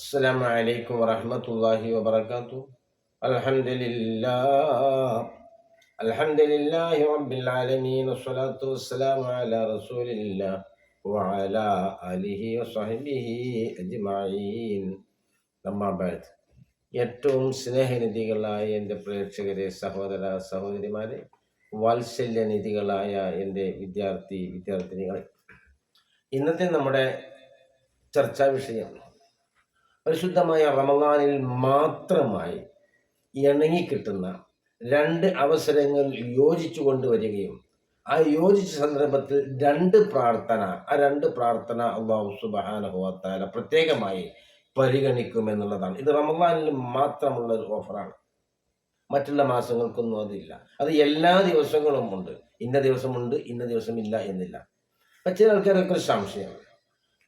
السلام عليكم ورحمة الله وبركاته الحمد لله الحمد لله رب العالمين والصلاة والسلام على رسول الله وعلى آله وصحبه أجمعين أما بعد ഏറ്റവും സ്നേഹനിധികളായ എൻ്റെ പ്രേക്ഷകരെ സഹോദര സഹോദരിമാരെ വാത്സല്യനിധികളായ എൻ്റെ വിദ്യാർത്ഥി വിദ്യാർത്ഥിനികളെ ഇന്നത്തെ നമ്മുടെ ചർച്ചാ വിഷയം പരിശുദ്ധമായ റമദാനിൽ മാത്രമായി ഇണങ്ങിക്കിട്ടുന്ന രണ്ട് അവസരങ്ങൾ യോജിച്ചു കൊണ്ടുവരികയും ആ യോജിച്ച സന്ദർഭത്തിൽ രണ്ട് പ്രാർത്ഥന ആ രണ്ട് പ്രാർത്ഥന അള്ളാഹു സുബാനുഭവത്താല പ്രത്യേകമായി പരിഗണിക്കും എന്നുള്ളതാണ് ഇത് റമദാനിൽ മാത്രമുള്ള ഒരു ഓഫറാണ്. മറ്റുള്ള മാസങ്ങൾക്കൊന്നും അതില്ല. അത് എല്ലാ ദിവസങ്ങളും ഉണ്ട്. ഇന്ന ദിവസമുണ്ട് ഇന്ന ദിവസമില്ല എന്നില്ല. പക്ഷേ ആൾക്കാരൊക്കെ ഒരു സംശയം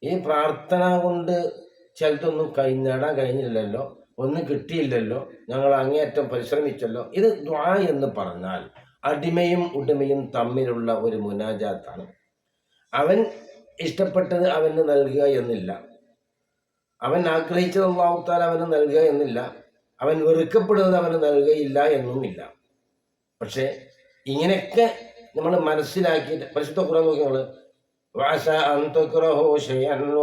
ഈ പ്രാർത്ഥന കൊണ്ട് ചിലതൊന്നും കൈ നേടാൻ കഴിഞ്ഞില്ലല്ലോ ഒന്നും കിട്ടിയില്ലല്ലോ ഞങ്ങൾ അങ്ങേയറ്റം പരിശ്രമിച്ചല്ലോ. ഇത് ദ്വാ എന്ന് പറഞ്ഞാൽ അടിമയും ഉടമയും തമ്മിലുള്ള ഒരു മുനാജാത്താണ്. അവൻ ഇഷ്ടപ്പെട്ടത് അവന് നൽകുക എന്നില്ല. അവൻ ആഗ്രഹിച്ചത് അള്ളാഹുത്താൽ അവന് നൽകുക എന്നില്ല. അവൻ വെറുക്കപ്പെടുന്നത് അവന് നൽകുകയില്ല എന്നുമില്ല. പക്ഷേ ഇങ്ങനെയൊക്കെ നമ്മൾ മനസ്സിലാക്കിയിട്ട് പരിശുദ്ധ കുറേ നോക്കി നമ്മൾ വാസ അന്തോ ഷെയ്യാൻ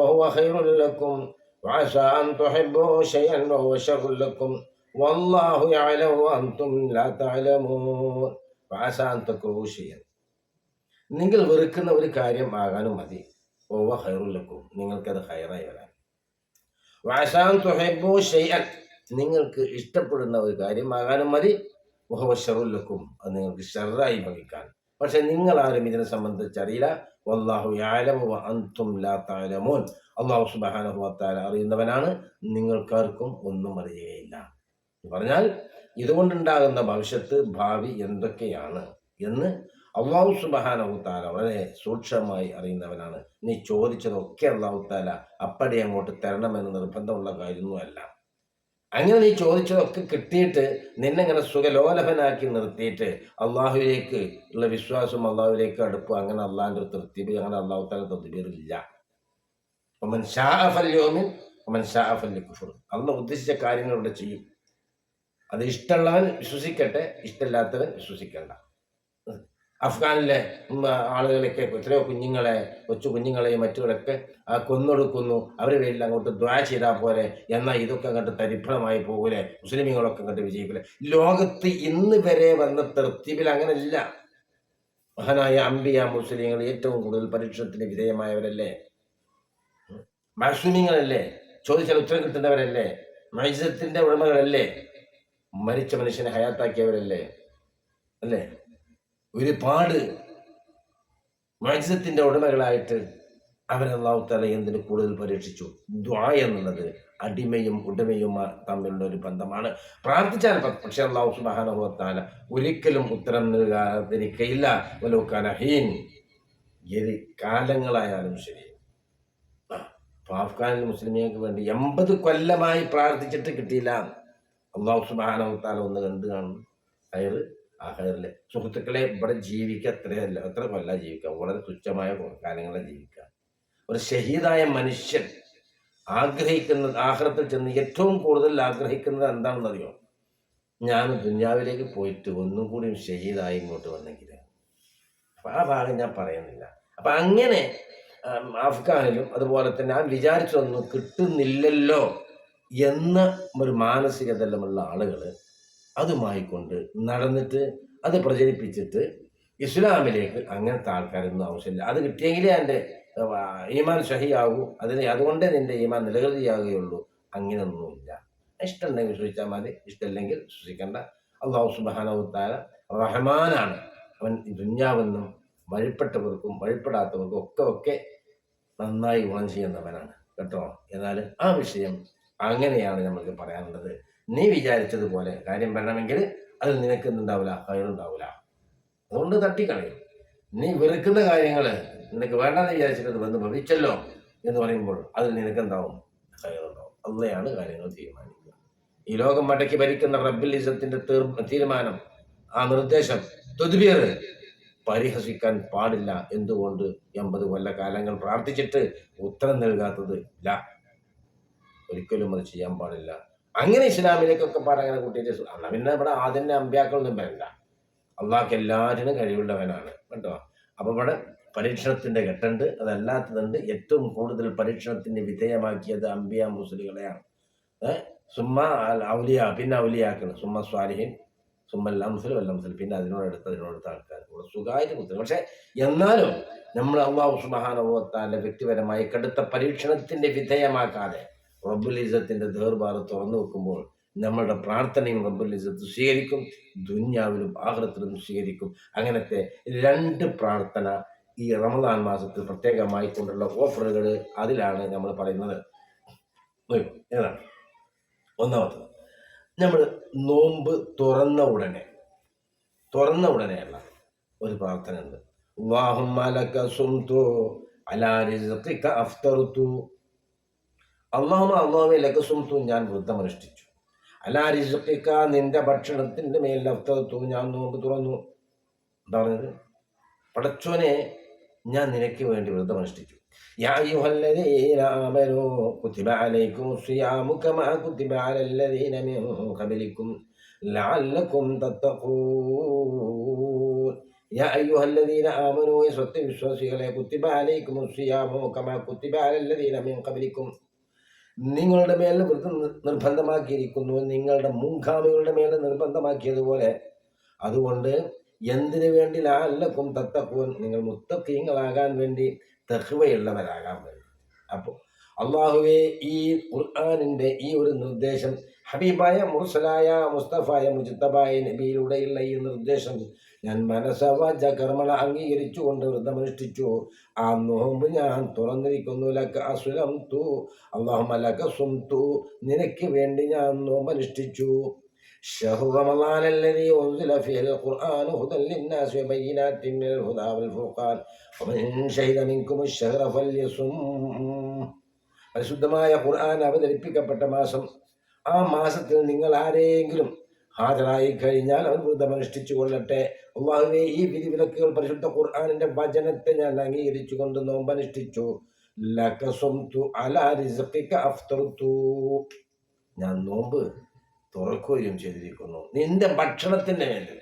ലക്കും وعسى أن تحبوا شيئا وهو شر لكم والله يعلم وأنتم لا تعلمون وعسى أن تكرهوا شيئا നിങ്ങൾ വെറുക്കുന്ന ഒരു കാര്യം ആകാനും മതി ഓവ ഹൈറുലക്കും നിങ്ങൾക്കത് ഹൈറായി വരാൻ വാശാൻ തുഹബോ ഷെയ്യൻ നിങ്ങൾക്ക് ഇഷ്ടപ്പെടുന്ന ഒരു കാര്യമാകാനും മതി ഓഹോ ഷറുല്ലക്കും അത് നിങ്ങൾക്ക് ഷെറായി ഭവിക്കാൻ പക്ഷെ നിങ്ങൾ ആരും ഇതിനെ സംബന്ധിച്ചറിയില്ല വല്ലാഹു യാലമു അന്തും ലാ താലമോൻ അള്ളാഹു സുബാനഹു തആല അറിയുന്നവനാണ് നിങ്ങൾക്കാർക്കും ഒന്നും അറിയുകയില്ല പറഞ്ഞാൽ ഇതുകൊണ്ടുണ്ടാകുന്ന ഭവിഷ്യത്ത് ഭാവി എന്തൊക്കെയാണ് എന്ന് അള്ളാഹു സുബാനഹു താല വളരെ സൂക്ഷ്മമായി അറിയുന്നവനാണ്. നീ ചോദിച്ചതൊക്കെ അള്ളാഹു താല അപ്പടി അങ്ങോട്ട് തരണമെന്ന് നിർബന്ധമുള്ള കാര്യമൊന്നുമല്ല. അങ്ങനെ നീ ചോദിച്ചതൊക്കെ കിട്ടിയിട്ട് നിന്നെ ഇങ്ങനെ സുഖലോലഭനാക്കി നിർത്തിയിട്ട് അള്ളാഹുവിലേക്ക് ഉള്ള വിശ്വാസം അള്ളാഹുവിലേക്ക് അടുപ്പ് അങ്ങനെ അള്ളാഹിന്റെ തൃപ്തി അങ്ങനെ അള്ളാഹു താല തൃപ്തിയില്ല ഒമൻ ഷാഫല്യോമിൻ ഒമൻ ഷാഫല്യ കുഫുർ അന്ന് ഉദ്ദേശിച്ച കാര്യങ്ങൾ ഇവിടെ ചെയ്യും. അത് ഇഷ്ടമുള്ളവൻ വിശ്വസിക്കട്ടെ ഇഷ്ടമില്ലാത്തവൻ വിശ്വസിക്കേണ്ട. അഫ്ഗാനിലെ ആളുകളൊക്കെ എത്രയോ കുഞ്ഞുങ്ങളെ കൊച്ചു കുഞ്ഞുങ്ങളെയും മറ്റുകളൊക്കെ കൊന്നൊടുക്കുന്നു. അവരെ പേരിൽ അങ്ങോട്ട് ദ്വാ ചെയ്താൽ പോലെ എന്നാൽ ഇതൊക്കെ അങ്ങോട്ട് തരിഫലമായി പോകൂലേ? മുസ്ലിമീങ്ങളൊക്കെ അങ്ങോട്ട് വിജയിക്കില്ല ലോകത്ത് ഇന്ന് വരെ വന്ന തൃപ്തിയിൽ അങ്ങനെയല്ല മഹാനായ അമ്പിയ മുസ്ലിങ്ങൾ ഏറ്റവും കൂടുതൽ പരീക്ഷണത്തിന് വിധേയമായവരല്ലേ? മാസുമിങ്ങളല്ലേ ചോദിച്ചാൽ ഉത്തരം കിട്ടുന്നവരല്ലേ? മൈസത്തിന്റെ ഉടമകളല്ലേ? മരിച്ച മനുഷ്യനെ ഹയാത്താക്കിയവരല്ലേ? അല്ലേ? ഒരുപാട് മത്സ്യത്തിന്റെ ഉടമകളായിട്ട് അവരല്ലാഹു തല എന്തിന് കൂടുതൽ പരീക്ഷിച്ചു? ദ്വാ എന്നുള്ളത് അടിമയും ഉടമയും തമ്മിലുള്ള ഒരു ബന്ധമാണ്. പ്രാർത്ഥിച്ചാൽ പക്ഷേ അള്ളാഹു സുബാനുഭവത്താല ഒരിക്കലും ഉത്തരം നൽകാതിരിക്കയില്ല. വലോക്കാനഹീൻ ഏത് കാലങ്ങളായാലും ശരി. ഇപ്പൊ അഫ്ഗാനിൽ വേണ്ടി എൺപത് കൊല്ലമായി പ്രാർത്ഥിച്ചിട്ട് കിട്ടിയില്ല. അള്ളാഹു സുബാനുഭവത്താല ഒന്ന് കണ്ടു കാണും ഹയർ ആ ഹയറിലെ സുഹൃത്തുക്കളെ ഇവിടെ ജീവിക്കുക അത്രയല്ല അത്ര കൊല്ല ജീവിക്കുക. വളരെ തുച്ഛമായ കാലങ്ങളെ ജീവിക്കുക. ഒരു ഷഹീദായ മനുഷ്യൻ ആഗ്രഹിക്കുന്നത് ആഹ്ലത്തിൽ ചെന്ന് ഏറ്റവും കൂടുതൽ ആഗ്രഹിക്കുന്നത് എന്താണെന്നറിയോ? ഞാൻ ദുന്യാവിലേക്ക് പോയിട്ട് ഒന്നും കൂടി ഷഹീദായി ഇങ്ങോട്ട് വന്നെങ്കിൽ അപ്പം ആ ഭാഗം ഞാൻ പറയുന്നില്ല. അപ്പം അങ്ങനെ അഫ്ഗാനിലും അതുപോലെ തന്നെ ആ വിചാരിച്ചൊന്നും കിട്ടുന്നില്ലല്ലോ എന്ന ഒരു മാനസികതലമുള്ള ആളുകൾ അതുമായി കൊണ്ട് നടന്നിട്ട് അത് പ്രചരിപ്പിച്ചിട്ട് ഇസ്ലാമിലേക്ക് അങ്ങനത്തെ ആൾക്കാരൊന്നും ആവശ്യമില്ല. അത് കിട്ടിയെങ്കിലേ എന്റെ ഈമാൻ ഷഹിയാകൂ അതിന് അതുകൊണ്ടേ നിന്റെ ഈമാൻ നിലകൃതിയാകുകയുള്ളൂ അങ്ങനെയൊന്നുമില്ല. ഇഷ്ടമുണ്ടെങ്കിൽ വിശ്വസിച്ചാൽ മതി. ഇഷ്ടമില്ലെങ്കിൽ വിശ്വസിക്കേണ്ട. അള്ളാഹു സുബാനവുത്താര റഹ്മാനാണ്. അവൻ ഈ ദുന്യാവെന്നും വഴിപ്പെട്ടവർക്കും വഴിപ്പെടാത്തവർക്കും ഒക്കെ ഒക്കെ നന്നായി ഗുണം ചെയ്യുന്നവനാണ്. കേട്ടോ? എന്നാൽ ആ വിഷയം അങ്ങനെയാണ് നമ്മൾക്ക് പറയാനുള്ളത്. നീ വിചാരിച്ചതുപോലെ കാര്യം വരണമെങ്കിൽ അത് നിനക്ക് എന്തുണ്ടാവില്ല കയറുണ്ടാവില്ല. അതുകൊണ്ട് തട്ടിക്കളയും. നീ വെറുക്കുന്ന കാര്യങ്ങൾ നിനക്ക് വേണ്ടെന്ന് വിചാരിച്ചിട്ട് വന്ന് ഭവിച്ചല്ലോ എന്ന് പറയുമ്പോൾ അത് നിനക്ക് എന്താവും കയറുണ്ടാവും. അന്നയാണ് കാര്യങ്ങൾ തീരുമാനിക്കുക. ഈ ലോകം മടക്കി ഭരിക്കുന്ന റബ്ബിൽ ഇസത്തിന്റെ തീരുമാനം ആ നിർദ്ദേശം തൊതുബിയർ പരിഹസിക്കാൻ പാടില്ല. എന്തുകൊണ്ട് എൺപത് കൊല്ലക്കാലങ്ങൾ പ്രാർത്ഥിച്ചിട്ട് ഉത്തരം നൽകാത്തത് ഇല്ല. ഒരിക്കലും അത് ചെയ്യാൻ പാടില്ല. അങ്ങനെ ഇസ്ലാമിലേക്കൊക്കെ പാടെ അങ്ങനെ കൂട്ടിയിട്ട് അല്ല പിന്നെ ഇവിടെ ആദ്യം അമ്പ്യാക്കളൊന്നും വരണ്ട. അള്ളാഹ്ക്ക് എല്ലാറ്റിനും കഴിവുള്ളവനാണ്. കേട്ടോ അപ്പോൾ ഇവിടെ പരീക്ഷണത്തിന്റെ ഘട്ടമുണ്ട്. അതല്ലാത്തതുണ്ട് ഏറ്റവും കൂടുതൽ പരീക്ഷണത്തിന് വിധേയമാക്കിയത് അമ്പിയ മുസ്ലികളെയാണ് സുമ്മ ഔലിയ പിന്നെ ഔലിയാക്കണം സുമ്മ സ്വാലിഹിൻ സുമ്മ ലംസൽ വല്ലംസൽ പിന്നെ അതിനോടടുത്ത് അതിനോടടുത്ത ആൾക്കാർ കൂടെ സുഖമായിട്ട് കുത്തുന്നു പക്ഷെ എന്നാലും നമ്മൾ അള്ളാഹു സുബാനുഭവത്താലെ വ്യക്തിപരമായി കടുത്ത പരീക്ഷണത്തിന്റെ വിധേയമാക്കാതെ റബ്ബുൽ ഇസത്തിന്റെ ദേർബാർ തുറന്നു വെക്കുമ്പോൾ നമ്മളുടെ പ്രാർത്ഥനയും റബ്ബുൽ ഇസത്ത് സ്വീകരിക്കും ദുന്യാവിലും ആഹൃത്തിലും സ്വീകരിക്കും. അങ്ങനത്തെ രണ്ട് പ്രാർത്ഥന ഈ റമദാൻ മാസത്തിൽ പ്രത്യേകമായി കൊണ്ടുള്ള ഓഫറുകൾ അതിലാണ് നമ്മൾ പറയുന്നത്. ഏതാണ്? ഒന്നാമത്തത് നമ്മൾ നോമ്പ് തുറന്ന ഉടനെ തുറന്ന ഉടനെയല്ല ഒരു പ്രാർത്ഥന ഉണ്ട് ലക സുംതു അലാ അല്ലാഹുമ്മ അല്ലാഹുവേ ലക സുംതു ഞാൻ വ്രതമനുഷ്ഠിച്ചു അലാ റിസ്ഖിക നിന്റെ ഭക്ഷണത്തിന്റെ മേൽ അഫ്തർതു ഞാൻ നോമ്പ് തുറന്നു എന്താ പറഞ്ഞത് പടച്ചോനെ ഞാൻ നിനക്ക് വേണ്ടി വ്രതമനുഷ്ഠിച്ചു يا أيها الذين آمنوا كتب عليكم الصيام كما كتب على الذين من قبلكم لعلكم تتقون يا أيها الذين آمنوا يسوع വിശ്വാസികളെ كتب عليكم الصيام كما كتب على الذين من قبلكم നിങ്ങളുടെ മേൽ നിർബന്ധമാക്കിയിരിക്കുന്നു. നിങ്ങളുടെ മുൻഗാമികളുടെ മേൽ നിർബന്ധമാക്കിയതുപോലെ. അതുകൊണ്ട് എന്തിനു വേണ്ടി ലാല്ലക്കും തത്തക്കും നിങ്ങൾ മുത്തക്കീങ്ങളാകാൻ വേണ്ടി തെഹ്വയുള്ളവരാകാൻ വേണ്ടി. അപ്പോൾ അള്ളാഹുവെ ഈ ഖുർആാനിന്റെ ഈ ഒരു നിർദ്ദേശം ഹബീബായ മുർസലായ മുസ്തഫായ മുജിത്തബായ നബിയിലൂടെയുള്ള ഈ നിർദ്ദേശം ഞാൻ മനസ്സവാച കർമ്മള അംഗീകരിച്ചുകൊണ്ട് വ്രതമനുഷ്ഠിച്ചു ആ നോമ്പ് ഞാൻ തുറന്നിരിക്കുന്നു ലക്ക അസുലം തു അള്ളാഹുമ ലക സുംതു നിനക്ക് വേണ്ടി ഞാൻ നോമ്പനുഷ്ഠിച്ചു شهر رمضان الذي أنزل فيه القرآن هدى للناس وبينات من الهدى والفرقان ومن شهد منكم الشهر فليصم പരിശുദ്ധമായ ഖുർആൻ അവതരിപ്പിക്കപ്പെട്ട മാസം ആ മാസത്തിൽ നിങ്ങൾ ആരെങ്കിലും ഹാജരായി കഴിഞ്ഞാൽ അവൻ വ്രതമനുഷ്ഠിച്ചു കൊള്ളട്ടെ അള്ളാഹുവെ ഈ വിധിവിലക്കുകൾ പരിശുദ്ധ ഖുർആാനിന്റെ വചനത്തെ ഞാൻ അംഗീകരിച്ചുകൊണ്ട് നോമ്പനുഷ്ഠിച്ചു. നോമ്പ് അനുഷ്ഠിച്ചു റിസ്ഖിക ഞാൻ നോമ്പ് തുറക്കുകയും ചെയ്തിരിക്കുന്നു. നിന്റെ ഭക്ഷണത്തിന്റെ മേലിൽ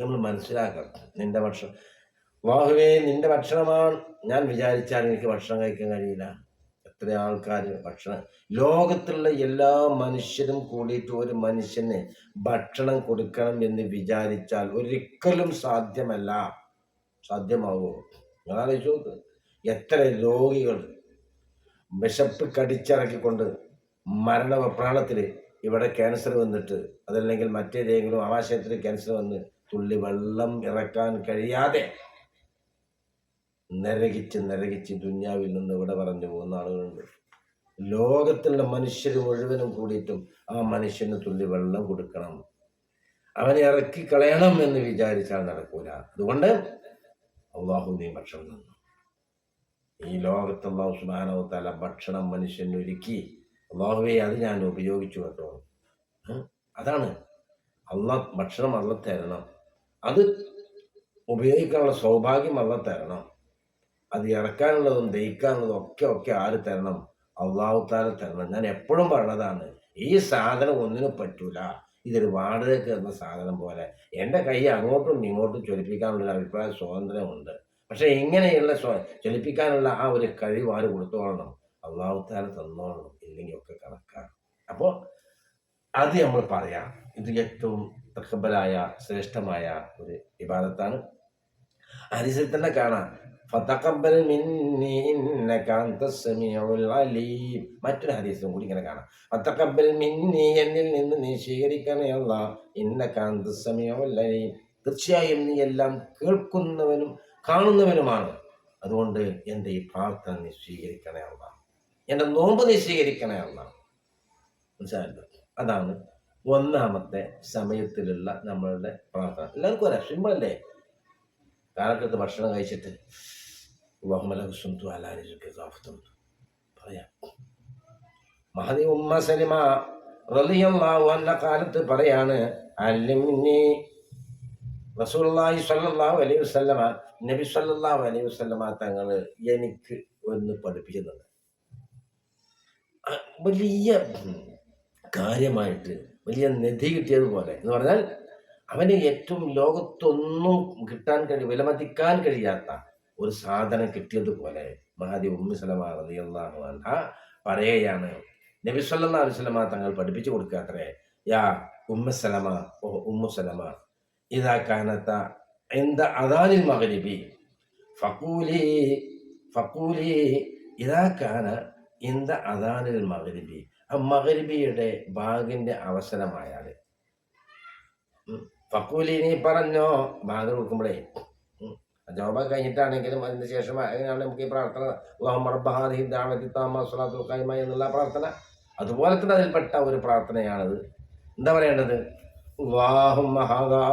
നമ്മൾ മനസ്സിലാക്കണം. നിന്റെ ഭക്ഷണം വാഹുവേ നിന്റെ ഭക്ഷണമാണ്. ഞാൻ വിചാരിച്ചാൽ എനിക്ക് ഭക്ഷണം കഴിക്കാൻ കഴിയില്ല. എത്ര ആൾക്കാർ ഭക്ഷണം ലോകത്തുള്ള എല്ലാ മനുഷ്യരും കൂടിയിട്ട് ഒരു മനുഷ്യന് ഭക്ഷണം കൊടുക്കണം എന്ന് വിചാരിച്ചാൽ ഒരിക്കലും സാധ്യമല്ല. സാധ്യമാവുമോ ഞാൻ നോക്ക്. എത്ര രോഗികൾ വിശപ്പ് കടിച്ചിറക്കിക്കൊണ്ട് മരണ പ്രാണത്തിൽ ഇവിടെ ക്യാൻസർ വന്നിട്ട് അതല്ലെങ്കിൽ മറ്റേതെങ്കിലും ആവാശയത്തിൽ ക്യാൻസർ വന്ന് തുള്ളി വെള്ളം ഇറക്കാൻ കഴിയാതെ നരകിച്ച് നരകിച്ച് ദുന്യാവിൽ നിന്ന് ഇവിടെ പറഞ്ഞു പോകുന്ന ആളുകളുണ്ട്. ലോകത്തിലെ മനുഷ്യർ മുഴുവനും കൂടിയിട്ടും ആ മനുഷ്യന് തുള്ളി വെള്ളം കൊടുക്കണം. അവനെ ഇറക്കി കളയണം എന്ന് വിചാരിച്ചാൽ നടക്കൂല. അതുകൊണ്ട് അള്ളാഹു നീ ഭക്ഷണം തന്നു. ഈ ലോകത്ത് അള്ളാഹു സുബാനോ തല ഭക്ഷണം മനുഷ്യന് ഒരുക്കി. അള്ളാഹുവെ അത് ഞാൻ ഉപയോഗിച്ചു കേട്ടോ. അതാണ്. അള്ള ഭക്ഷണം അള്ള തരണം അത് ഉപയോഗിക്കാനുള്ള സൗഭാഗ്യം അള്ള തരണം അത് ഇറക്കാനുള്ളതും ദഹിക്കാനുള്ളതും ഒക്കെ ഒക്കെ ആര് തരണം? അള്ളാഹു താല തരണം. ഞാൻ എപ്പോഴും പറഞ്ഞതാണ് ഈ സാധനം ഒന്നിനും പറ്റൂല. ഇതൊരു വാടക കയറുന്ന സാധനം പോലെ. എന്റെ കൈ അങ്ങോട്ടും ഇങ്ങോട്ടും ചൊലിപ്പിക്കാനുള്ള അഭിപ്രായ സ്വാതന്ത്ര്യമുണ്ട്. പക്ഷെ ഇങ്ങനെയുള്ള സ്വ ചലിപ്പിക്കാനുള്ള ആ ഒരു കഴിവ് ആര് കൊടുത്തോളണം? അള്ളാഹു താല തന്നോളണം. ഇല്ലെങ്കിൽ ഒക്കെ കണക്കാണ്. അപ്പോൾ അത് നമ്മൾ പറയാം. ഇത് ഏറ്റവും തക്കബലായ ശ്രേഷ്ഠമായ ഒരു വിവാദത്താണ് അനുസരിച്ച് തന്നെ കാണാം. ഫതഖബ്ബൽ മിന്നി ഇന്നക അൻതസ് സമീഉൽ അലീം. മറ്റൊരു ഹദീസും കൂടി ഇങ്ങനെ കാണാം. ഫതഖബ്ബൽ മിന്നി എന്നിൽ നിന്ന് നീ സ്വീകരിക്കണേ അല്ലാ ഇന്നക അൻതസ് സമീഉൽ അലീം. തീർച്ചയായും നീ എല്ലാം കേൾക്കുന്നവനും കാണുന്നവനുമാണ്. അതുകൊണ്ട് എന്റെ ഈ പ്രാർത്ഥന നീ സ്വീകരിക്കണേ അല്ല. എന്റെ നോമ്പ് നീ സ്വീകരിക്കണേ അല്ല. മനസ്സിലായല്ലോ? അതാണ് ഒന്നാമത്തെ സമയത്തിലുള്ള നമ്മളുടെ പ്രാർത്ഥന. എല്ലാവർക്കും ഒരു സിമ്പിൾ അല്ലേ കാലഘട്ടത്ത് ഭക്ഷണം കഴിച്ചിട്ട് പറയാം. മഹദി ഉമ്മ സലിമ റളിയല്ലാഹു അൻഹ കാലത്ത് പറയാണ് അല്ലിമിനി റസൂലുള്ളാഹി സ്വല്ലല്ലാഹു അലൈഹി വസല്ലമ നബി സ്വല്ലല്ലാഹു അലൈഹി വസല്ലമ തങ്ങൾ എനിക്ക് ഒന്ന് പഠിപ്പിക്കുന്നുണ്ട്. വലിയ കാര്യമായിട്ട് വലിയ നിധി കിട്ടിയതുപോലെ എന്ന് പറഞ്ഞാൽ അവന് ഏറ്റവും ലോകത്തൊന്നും കിട്ടാൻ കഴിയും വിലമതിക്കാൻ കഴിയാത്ത ഒരു സാധനം കിട്ടിയതുപോലെ മഹാദി ഉമ്മി സലമ റളിയല്ലാഹു അൻഹ പറയുകയാണ്. നബി സല്ലല്ലാഹു അലൈഹി വസല്ലമ തങ്ങൾ പഠിപ്പിച്ചു കൊടുക്കാത്രേ യാ ഉമ്മ സലമ ഓ ഉമ്മു സലമ ഇതാ കാനത്ത എന്ത അദാനിൽ മഗ്രിബി ഫക്കൂലി ഫക്കൂലി ഇതാ കാന എന്ത അദാനിൽ മഗ്രിബി. ആ മകരിബിയുടെ ബാഗിന്റെ അവസരമായാൽ ഫക്കൂലി നീ പറഞ്ഞോ? ബാഗ് കൊടുക്കുമ്പോഴേ ജോബ കഴിഞ്ഞിട്ടാണെങ്കിലും അതിന് ശേഷം അങ്ങനെയാണ് നമുക്ക് ഈ പ്രാർത്ഥന അള്ളാഹുമർബഹാദി ദാവത്തി താമ സ്വലാത്തു കൈമ എന്നുള്ള പ്രാർത്ഥന അതുപോലെ തന്നെ അതിൽപ്പെട്ട ഒരു പ്രാർത്ഥനയാണത് എന്താ പറയേണ്ടത് اللهم هذا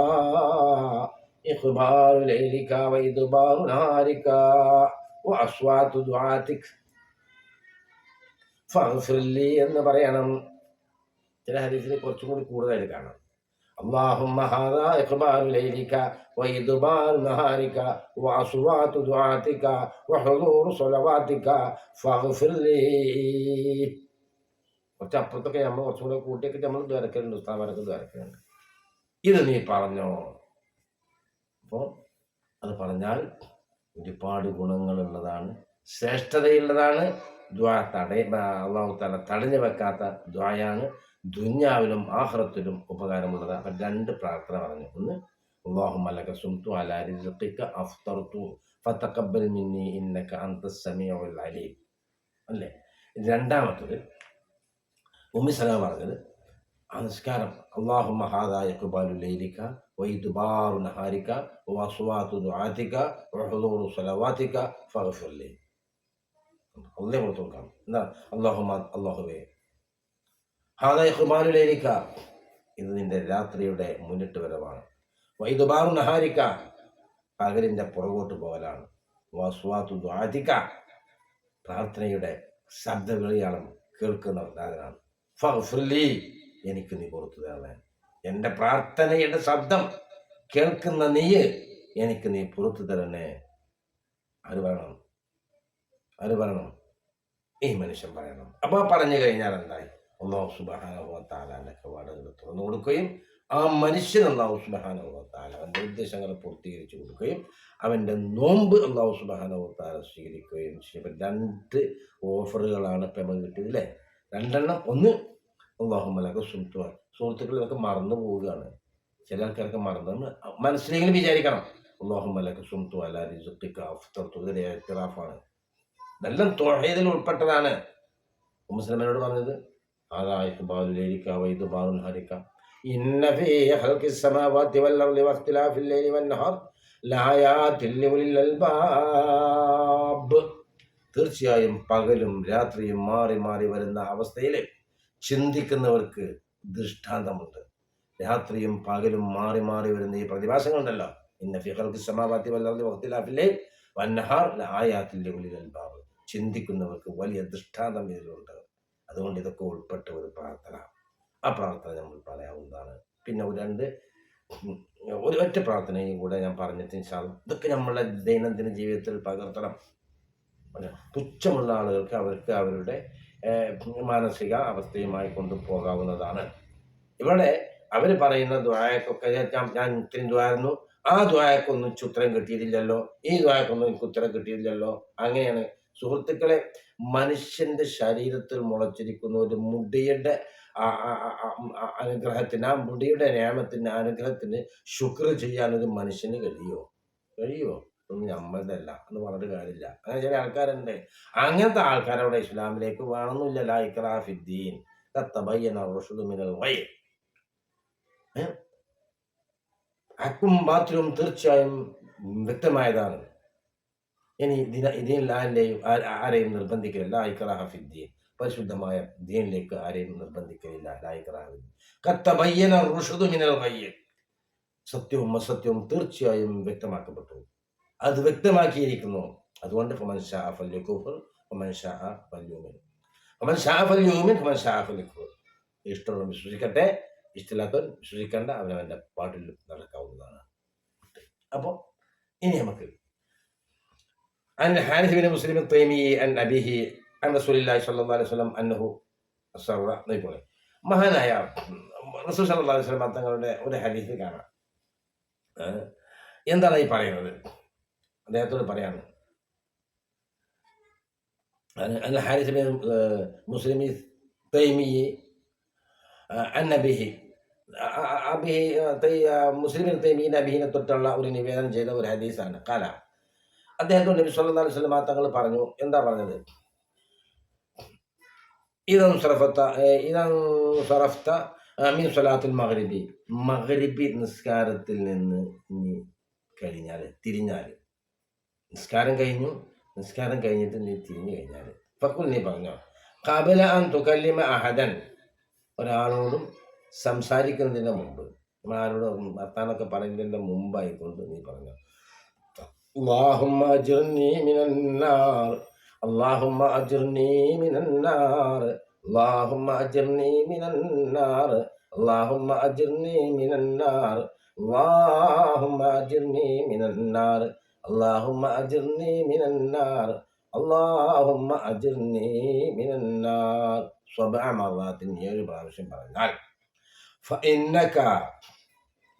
إخبار ليلك وإدبار نهارك وأصوات دعاتك فاغفر لي എന്ന് പറയണം ചില ഹദീസിൽ കുറച്ചും കൂടി കൂടുതലായിട്ട് കാണാം اللهم هذا إقبال ليلك وإدبار نهارك وأصوات دعاتك وحضور صلواتك فاغفر لي കുറച്ച് അപ്പുറത്തൊക്കെ നമ്മൾ കുറച്ചും കൂടെ കൂട്ടിയൊക്കെ നമ്മൾ ദ്വാരക്കലുണ്ട് ഉസ്താമാരൊക്കെ ദ്വാരക്കലുണ്ട് ഇത് നീ പറഞ്ഞോ അപ്പോൾ അത് പറഞ്ഞാൽ ഒരുപാട് ഗുണങ്ങളുള്ളതാണ് ശ്രേഷ്ഠതയുള്ളതാണ് ദ്വാ തടയ അള്ളാഹു തല തടഞ്ഞു വെക്കാത്ത ദ്വായാണ് ദുന്യാവിലും ആഹ്റത്തിലും ഉപകാരമുള്ളതാണ് അപ്പം രണ്ട് പ്രാർത്ഥന പറഞ്ഞു. ഒന്ന് അല്ലേ? രണ്ടാമത്തത് ഉമ്മി സലാം പറഞ്ഞത് നമസ്കാരം അള്ളാഹു അള്ളാഹു ഹാദായ കുബാലു ലൈലിക്ക ഇത് നിന്റെ രാത്രിയുടെ മുന്നിട്ട് വരവാണ്. വൈദുബാറു നഹാരിക്ക. പകലിന്റെ പുറകോട്ട് പോകലാണ് വസ്വാതു ദുആതിക പ്രാർത്ഥനയുടെ ശബ്ദവിളിയാണ് കേൾക്കുന്നവനാണ് ഫഗ്ഫിർലി. എനിക്ക് നീ പുറത്തു തരണേ എന്റെ പ്രാർത്ഥനയുടെ ശബ്ദം കേൾക്കുന്ന നീ എനിക്ക് നീ പുറത്തു തരണേ ആര് പറയണം? ആര് പറയണം? ഈ മനുഷ്യൻ പറയണം. അപ്പോൾ പറഞ്ഞു കഴിഞ്ഞാൽ എന്തായി? അള്ളാഹു സുബാനുഭവത്താലാന്റെ കവാടങ്ങൾ തുറന്നു കൊടുക്കുകയും ആ മനുഷ്യൻ അള്ളാഹു സുബാനുഭവത്താല അവന്റെ ഉദ്ദേശങ്ങളെ പൂർത്തീകരിച്ചു കൊടുക്കുകയും അവന്റെ നോമ്പ് അള്ളാഹു സുബാനുഭവത്താല സ്വീകരിക്കുകയും ചെയ്യും. രണ്ട് ഓഫറുകളാണ് പെമ കിട്ടിയത് അല്ലേ? രണ്ടെണ്ണം. ഒന്ന് അള്ളാഹുമലൊക്കെ സുഹൃത്തുവാൻ സുഹൃത്തുക്കളിലൊക്കെ മറന്നു പോവുകയാണ്. ചില ആൾക്കാരൊക്കെ മറന്നു. മനസ്സിലെങ്കിലും വിചാരിക്കണം. അള്ളാഹുമലൊക്കെ സുഹൃത്തു അല്ല റിസുക്കിക്ക് അഫ്തർത്തു ഇതെല്ലാം തൊഴയതിൽ ഉൾപ്പെട്ടതാണ്. മുസ്ലിമനോട് പറഞ്ഞത് ആദായിക്ക് ബാലുലേരിക്ക വൈദ് ബാലുൽ ഹരിക്ക ഇന്ന ഫീ ഖൽഖി السماوات والارض واختلاف الليل والنهار لآيات لأولي الألباب തീർച്ചയായും പകലും രാത്രിയും മാറി മാറി വരുന്ന അവസ്ഥയിൽ ചിന്തിക്കുന്നവർക്ക് ദൃഷ്ടാന്തമുണ്ട് രാത്രിയും പകലും മാറി മാറി വരുന്ന ഈ പ്രതിഭാസങ്ങളുണ്ടല്ലോ ഇന്ന ഫിഖൽക്ക് സമാവാത്തി വല്ലാതെ വഖത്തിലാഫില്ലേ വന്നഹാർ ആയാത്തിൻ്റെ ഉള്ളിൽ അൽബാബ് ചിന്തിക്കുന്നവർക്ക് വലിയ ദൃഷ്ടാന്തം ഇതിലുണ്ട് അതുകൊണ്ട് ഇതൊക്കെ ഉൾപ്പെട്ട ഒരു പ്രാർത്ഥന. ആ പ്രാർത്ഥന നമ്മൾ പറയാവുന്നതാണ്. പിന്നെ ഒരു രണ്ട് ഒരു ഒറ്റ പ്രാർത്ഥനയും കൂടെ ഞാൻ പറഞ്ഞിട്ട് ശേഷം ഇതൊക്കെ നമ്മളെ ദൈനംദിന ജീവിതത്തിൽ പകർത്തണം. തുച്ഛമുള്ള ആളുകൾക്ക് അവർക്ക് അവരുടെ മാനസിക അവസ്ഥയുമായി കൊണ്ടുപോകാവുന്നതാണ് ഇവിടെ അവർ പറയുന്ന ദ്വായക്കൊക്കെ ഞാൻ ഇത്രയും ദ്വാരുന്നു. ആ ദ്വായക്കൊന്നും ഉത്തരം കിട്ടിയിട്ടില്ലല്ലോ. ഈ ദ്വായക്കൊന്നും എനിക്ക് ഉത്തരം കിട്ടിയിട്ടില്ലല്ലോ. അങ്ങനെയാണ്. സുഹൃത്തുക്കളെ മനുഷ്യന്റെ ശരീരത്തിൽ മുളച്ചിരിക്കുന്ന ഒരു മുടിയുടെ അനുഗ്രഹത്തിന് ആ മുടിയുടെ നിയമത്തിന് അനുഗ്രഹത്തിന് ശുക്ർ ചെയ്യാൻ ഒരു മനുഷ്യന് കഴിയുമോ കഴിയുമോ ഒന്നും നമ്മളുടെ എന്ന് പറഞ്ഞിട്ട് കാര്യമില്ല. അങ്ങനെ ചില ആൾക്കാരുണ്ട്. അങ്ങനത്തെ ആൾക്കാരവിടെ ഇസ്ലാമിലേക്ക് വേണമെന്നില്ല ലായിക്രാഫിദ്ദീൻ മിനൽ വൈ അക്കും ബാത്റൂം തീർച്ചയായും വ്യക്തമായതാണ്. ഇനി ദിന ഇതിൽ ആരെയും ആരെയും നിർബന്ധിക്കില്ല ലായിക്രാഫിദ്ദീൻ പരിശുദ്ധമായ ദീനിലേക്ക് ആരെയും നിർബന്ധിക്കലില്ല. ലായിക്രാഫിദ്ദീൻ കത്തബയ്യന റുഷുദു മിനൽ വയ്യ സത്യവും അസത്യവും തീർച്ചയായും വ്യക്തമാക്കപ്പെട്ടു. അത് വ്യക്തമാക്കിയിരിക്കുന്നു. അതുകൊണ്ട് ഫമൻ ഇഷ്ടമുള്ള വിശ്വസിക്കട്ടെ. ഇഷ്ടമില്ലാത്തവൻ വിശ്വസിക്കേണ്ട. അവനവന്റെ പാട്ടിൽ നടക്കാവുന്നതാണ്. അപ്പോൾ ഇനി നമുക്ക് عن الحارث بن مسلم الطيمي عن أبيه عن رسول الله صلى الله عليه وسلم أنه സർവ പോലെ മഹാനായ റസൂൽ സല്ലല്ലാഹു അലൈഹി വസല്ലം തങ്ങളുടെ ഒരു ഹദീസ് കാണാം ഏ, എന്താണ് ഈ പറയുന്നത് അദ്ദേഹത്തോട് പറയാണ് അൽ ഹാരിസ് ബിൻ മുസ്ലിമി തൈമി അന്നബിഹി അബിഹി മുസ്ലിം തൈമീൻ അബിഹിനെ തൊട്ടുള്ള ഒരു നിവേദനം ചെയ്ത ഒരു ഹദീസാണ് കല അദ്ദേഹത്തോട് നബി സല്ലല്ലാഹു അലൈഹി വസല്ലം തങ്ങൾ പറഞ്ഞു. എന്താ പറഞ്ഞത്? ഇതം സറഫത്ത ഇതം സറഫ്ത മീൻ സ്വലാത്തുൽ മഗ്രിബി. മഗ്രിബി നിസ്കാരത്തിൽ നിന്ന് നീ കഴിഞ്ഞാൽ തിരിഞ്ഞാൽ നിസ്കാരം കഴിഞ്ഞു. നിസ്കാരം കഴിഞ്ഞിട്ട് നീ തിരിഞ്ഞു കഴിഞ്ഞാൽ ഫക്കുൽ നീ പറഞ്ഞോ? കബല അൻ തുകല്ലിമ അഹദൻ. ഒരാളോടും സംസാരിക്കുന്നതിന്റെ മുമ്പ് നമ്മൾ ആരോടും വർത്താനൊക്കെ പറയുന്നതിന്റെ മുമ്പായിക്കൊണ്ട് നീ പറഞ്ഞു? اللهم أجرني من النار اللهم أجرني من النار اللهم أجرني من النار اللهم أجرني من النار اللهم أجرني من النار اللهم أجرني من النار اللهم أجرني من النار سبع مرات ഏഴ് പ്രാവശ്യം പറഞ്ഞാൽ فإنك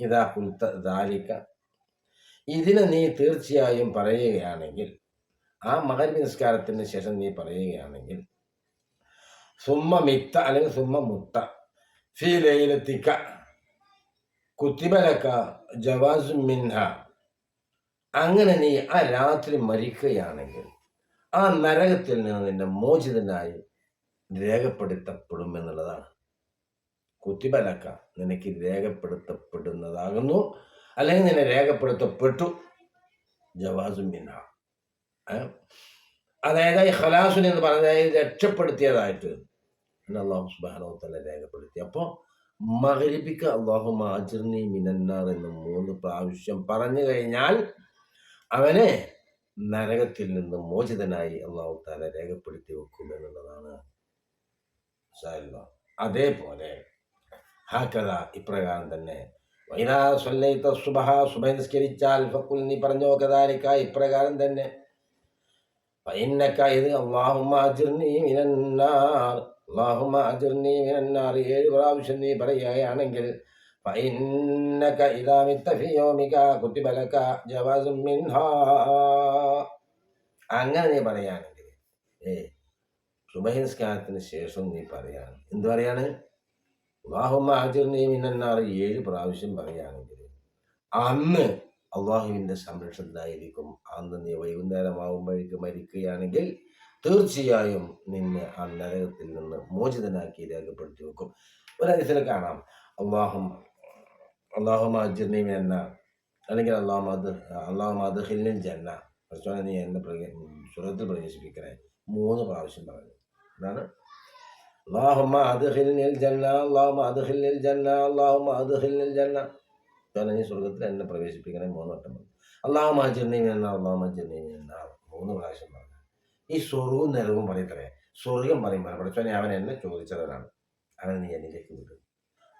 إذا قلت ذلك ഇതിന് നീ തീർച്ചയായും പറയുകയാണെങ്കിൽ ആ മകരവി നിസ്കാരത്തിന് ശേഷം നീ പറയുകയാണെങ്കിൽ സുമ്മ മിത്ത അല്ലെങ്കിൽ സുമ്മ മുത്ത ഫീ ലൈലത്തിക്ക കുത്തിബലക്ക ജവാസു മിൻഹ. അങ്ങനെ നീ ആ രാത്രി മരിക്കുകയാണെങ്കിൽ ആ നരകത്തിൽ നിന്ന് നിന്റെ മോചിതനായി രേഖപ്പെടുത്തപ്പെടും എന്നുള്ളതാണ് കുത്തിബലക്ക നിനക്ക് രേഖപ്പെടുത്തപ്പെടുന്നതാകുന്നു. അല്ലെങ്കിൽ നിന്നെ രേഖപ്പെടുത്തപ്പെട്ടു ജവാസും ഏ? അതായത് ഈ ഖലാസുൻ എന്ന് പറഞ്ഞത് രക്ഷപ്പെടുത്തിയതായിട്ട് അള്ളാഹു സുബാനോത്തല്ല രേഖപ്പെടുത്തി അപ്പോൾ മകരിപ്പിക്ക അള്ളാഹു മാജിർനി മിനന്നാർ എന്ന് മൂന്ന് പ്രാവശ്യം പറഞ്ഞു കഴിഞ്ഞാൽ അവനെ നരകത്തിൽ നിന്ന് മോചിതനായി അള്ളാഹു താല രേഖപ്പെടുത്തി വെക്കും എന്നുള്ളതാണ്? അതേപോലെ ഹാക്കഥ ഇപ്രകാരം തന്നെ വൈനാ സ്വല്ലൈത്ത സുബഹ നീ പറഞ്ഞോ കദാലിക്ക ഇപ്രകാരം തന്നെ. ഫൈന്നക ഇത് അല്ലാഹുമ്മ അജ്ർനി മിനന്നാർ മിനന്നാർ. ഏഴ് പ്രാവശ്യം നീ പറയുകയാണെങ്കിൽ ലക ജവാസും മിൻഹാ. അങ്ങനെ നീ പറയുകയാണെങ്കിൽ ഏ സുബഹി നിസ്കാരത്തിന് ശേഷം നീ പറയാണ് എന്ത് പറയാണ് അള്ളാഹുമ്മ അജിർനി മിനന്നാർ ഏഴ് പ്രാവശ്യം പറയുകയാണെങ്കിൽ അന്ന് അള്ളാഹുവിന്റെ സംരക്ഷണത്തിലായിരിക്കും അന്ന് നീ വൈകുന്നേരമാകുമ്പോഴേക്ക് മരിക്കുകയാണെങ്കിൽ തീർച്ചയായും നിന്നെ ആ നരകത്തിൽ നിന്ന് മോചിതനാക്കി രേഖപ്പെടുത്തി വെക്കും. ഒരതിഥിൽ കാണാം. അള്ളാഹും അള്ളാഹുമ അജിർനി എന്ന അല്ലെങ്കിൽ അള്ളാഹു അത് അള്ളാഹു അദ്ഹിലിൻ ജന്ന. പ്രശ്നം നീ എന്നെ പ്രകേ സുരത്തിൽ പ്രവേശിപ്പിക്കണേ? മൂന്ന് പ്രാവശ്യം പറഞ്ഞു. അതാണ് اللهم أدخلني الجنة اللهم أدخلني الجنة اللهم أدخلني الجنة കാരണം ഈ സ്വർഗത്തിൽ എന്നെ പ്രവേശിപ്പിക്കണേ മൂന്ന് വട്ടം പറഞ്ഞു അള്ളാഹു മഹജിർണി എന്നാ അള്ളാഹു മഹജിർണി എന്നാ മൂന്ന് പ്രാവശ്യം പറഞ്ഞു ഈ സ്വർഗവും നരകവും പറയത്രേ സ്വർഗം പറയുമ്പോൾ പഠിച്ചോനെ അവൻ എന്നെ ചോദിച്ചവനാണ് അവൻ നീ എന്നിലേക്ക് വിടും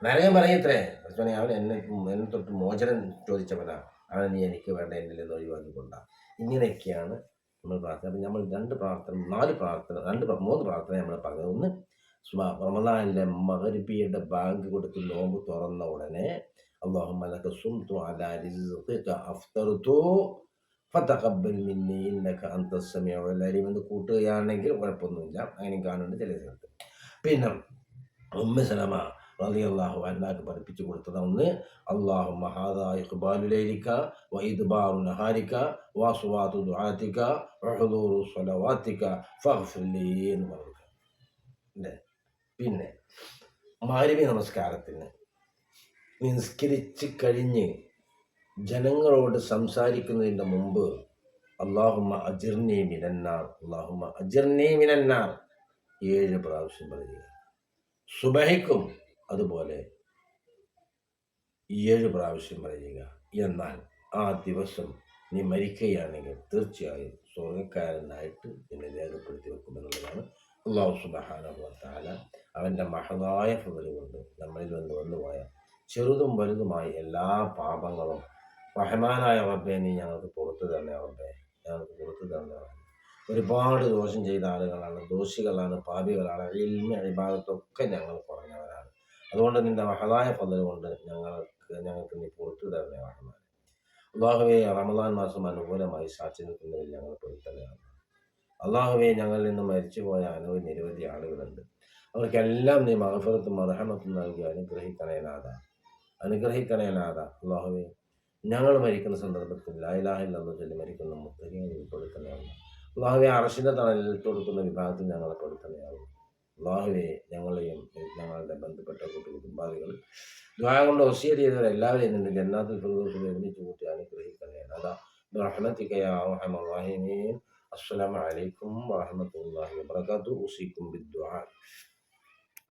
നരകം പറയത്രേ പഠിച്ചോനെ അവൻ എന്നെ എന്നെ തൊട്ട് മോചനം ചോദിച്ചവനാ അവൻ നീ എനിക്ക് വേണ്ട എന്നിൽ നിന്ന് ഒഴിവാക്കിക്കൊണ്ട ഇങ്ങനെയൊക്കെയാണ് നമ്മൾ പ്രാർത്ഥന അപ്പം നമ്മൾ രണ്ട് പ്രാർത്ഥന നാല് പ്രാർത്ഥന രണ്ട് പ്ര- മൂന്ന് പ്രാർത്ഥന നമ്മൾ പറഞ്ഞത് ഒന്ന് സുബ- റമദാനിലെ മകരിപ്പിയുടെ ബാങ്ക് കൊടുത്ത് നോമ്പ് തുറന്ന ഉടനെ എന്ന് കൂട്ടുകയാണെങ്കിൽ കുഴപ്പമൊന്നുമില്ല. അങ്ങനെയും കാണുന്നുണ്ട് ചില സ്ഥലത്ത്. പിന്നെ ഉമ്മ സലമ റലി അള്ളാഹു അല്ലാക്ക് പഠിപ്പിച്ചു കൊടുത്തത് ഒന്ന് അള്ളാഹു മഹാദ ഇഖ്ബാലുലൈലിക്ക വൈദ്ബാറു നഹാരിക്ക വാസുവാതു ദുആത്തിക്ക വഹദൂറു എന്ന് പറഞ്ഞു അല്ലേ പിന്നെ മാരിവി നമസ്കാരത്തിന് നിസ്കരിച്ച് കഴിഞ്ഞ് ജനങ്ങളോട് സംസാരിക്കുന്നതിന്റെ മുമ്പ് അള്ളാഹുമ്മ അജിർണി മിനന്നാർ അള്ളാഹുമ്മ അജിർണി മിനന്നാർ ഏഴ് പ്രാവശ്യം പറയുക. സുബഹിക്കും അതുപോലെ ഏഴ് പ്രാവശ്യം പറയുക. എന്നാൽ ആ ദിവസം നീ മരിക്കുകയാണെങ്കിൽ തീർച്ചയായും സ്വർഗക്കാരനായിട്ട് നിന്നെ രേഖപ്പെടുത്തി വെക്കുമെന്നുള്ളതാണ്. അള്ളാഹു സുബഹാനുഭവത്താല അവന്റെ മഹതായ ഫുതൽ കൊണ്ട് നമ്മളിൽ നിന്ന് വന്നുപോയ ചെറുതും വലുതുമായ എല്ലാ പാപങ്ങളും റഹ്മാനായ റബ്ബെ നീ ഞങ്ങൾക്ക് പുറത്തു തന്നെ റബ്ബെ ഞങ്ങൾക്ക് പുറത്തു തന്നെ ഒരുപാട് ദോഷം ചെയ്ത ആളുകളാണ് ദോഷികളാണ് പാപികളാണ് ഇൽമ ഇബാദത്തൊക്കെ ഞങ്ങൾ കുറഞ്ഞവരാണ്. അതുകൊണ്ട് നിന്റെ മഹതായ പദ്ധതി കൊണ്ട് ഞങ്ങൾക്ക് ഞങ്ങൾക്ക് നീ പുറത്തു തരണേ റഹ്മാൻ അള്ളാഹുവെ റമദാൻ മാസം അനുകൂലമായി സാക്ഷി നിൽക്കുന്നതിൽ ഞങ്ങൾ പെടുത്തലാണ് അള്ളാഹുവെ ഞങ്ങളിൽ നിന്ന് മരിച്ചുപോയ അനവധി നിരവധി ആളുകളുണ്ട്. അവർക്കെല്ലാം നീ മഹഫറത്തും അർഹമത്തും നൽകി അനുഗ്രഹിക്കണേനാഥ അനുഗ്രഹിക്കണേനാഥ അള്ളാഹുവെ ഞങ്ങൾ മരിക്കുന്ന സന്ദർഭത്തിൽ ലായിലാഹില്ലെന്ന് ചൊല്ലി മരിക്കുന്ന മുത്തരീനെ ഉൾപ്പെടുത്തണയാണ് അള്ളാഹുവെ അറഷിന്റെ തണലിൽ തൊടുക്കുന്ന വിഭാഗത്തിൽ ഞങ്ങളെ പെടുത്തണയാണ് അള്ളാഹുവെ ഞങ്ങളെയും ഞങ്ങളുടെ ബന്ധപ്പെട്ട കൂട്ടു കുടുംബാദികൾ ദ്വായ കൊണ്ട് ഒസിയ ചെയ്തവർ എല്ലാവരെയും നിന്റെ ജന്നാത്തിൽ പ്രതികൂട്ടി ഒരുമിച്ച് കൂട്ടി അനുഗ്രഹിക്കണേ അതാ അസ്സലാമലൈക്കും വാഹമത്തല്ലാഹി വാത്തു ഉസിക്കും വിദ്വാൻ